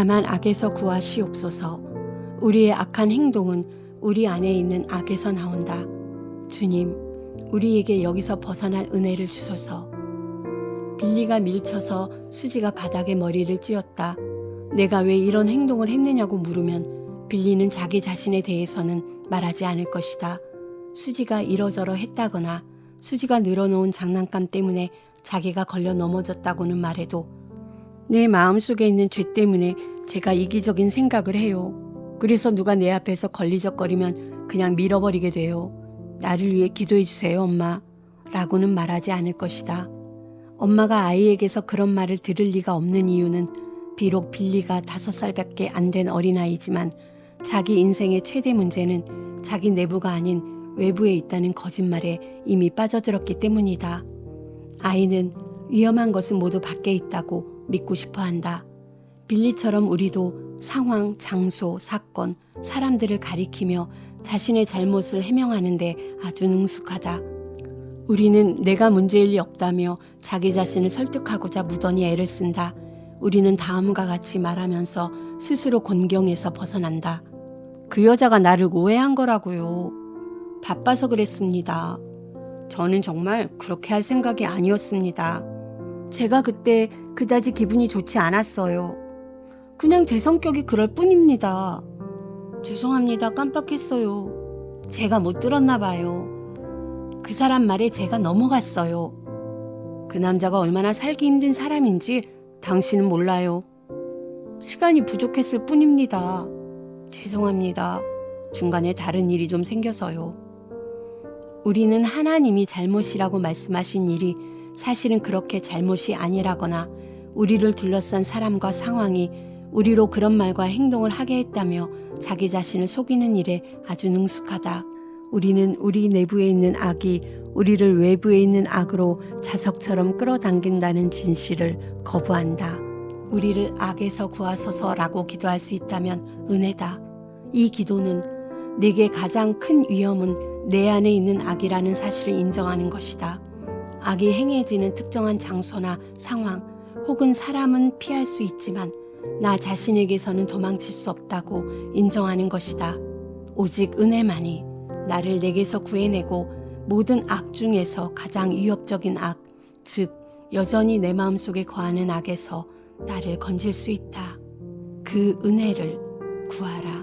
다만 악에서 구하시옵소서. 우리의 악한 행동은 우리 안에 있는 악에서 나온다. 주님, 우리에게 여기서 벗어날 은혜를 주소서. 빌리가 밀쳐서 수지가 바닥에 머리를 찧었다. 내가 왜 이런 행동을 했느냐고 물으면 빌리는 자기 자신에 대해서는 말하지 않을 것이다. 수지가 이러저러 했다거나 수지가 늘어놓은 장난감 때문에 자기가 걸려 넘어졌다고는 말해도 내 마음속에 있는 죄 때문에 제가 이기적인 생각을 해요. 그래서 누가 내 앞에서 걸리적거리면 그냥 밀어버리게 돼요. 나를 위해 기도해 주세요, 엄마. 라고는 말하지 않을 것이다. 엄마가 아이에게서 그런 말을 들을 리가 없는 이유는 비록 빌리가 다섯 살밖에 안 된 어린아이지만 자기 인생의 최대 문제는 자기 내부가 아닌 외부에 있다는 거짓말에 이미 빠져들었기 때문이다. 아이는 위험한 것은 모두 밖에 있다고 믿고 싶어 한다. 빌리처럼 우리도 상황, 장소, 사건, 사람들을 가리키며 자신의 잘못을 해명하는데 아주 능숙하다. 우리는 내가 문제일 리 없다며 자기 자신을 설득하고자 무던히 애를 쓴다. 우리는 다음과 같이 말하면서 스스로 곤경에서 벗어난다. 그 여자가 나를 오해한 거라고요. 바빠서 그랬습니다. 저는 정말 그렇게 할 생각이 아니었습니다. 제가 그때 그다지 기분이 좋지 않았어요. 그냥 제 성격이 그럴 뿐입니다. 죄송합니다. 깜빡했어요. 제가 못 들었나 봐요. 그 사람 말에 제가 넘어갔어요. 그 남자가 얼마나 살기 힘든 사람인지 당신은 몰라요. 시간이 부족했을 뿐입니다. 죄송합니다. 중간에 다른 일이 좀 생겨서요. 우리는 하나님이 잘못이라고 말씀하신 일이 사실은 그렇게 잘못이 아니라거나 우리를 둘러싼 사람과 상황이 우리로 그런 말과 행동을 하게 했다며 자기 자신을 속이는 일에 아주 능숙하다. 우리는 우리 내부에 있는 악이 우리를 외부에 있는 악으로 자석처럼 끌어당긴다는 진실을 거부한다. 우리를 악에서 구하소서라고 기도할 수 있다면 은혜다. 이 기도는 내게 가장 큰 위험은 내 안에 있는 악이라는 사실을 인정하는 것이다. 악이 행해지는 특정한 장소나 상황 혹은 사람은 피할 수 있지만 나 자신에게서는 도망칠 수 없다고 인정하는 것이다. 오직 은혜만이 나를 내게서 구해내고 모든 악 중에서 가장 위협적인 악, 즉 여전히 내 마음속에 거하는 악에서 나를 건질 수 있다. 그 은혜를 구하라.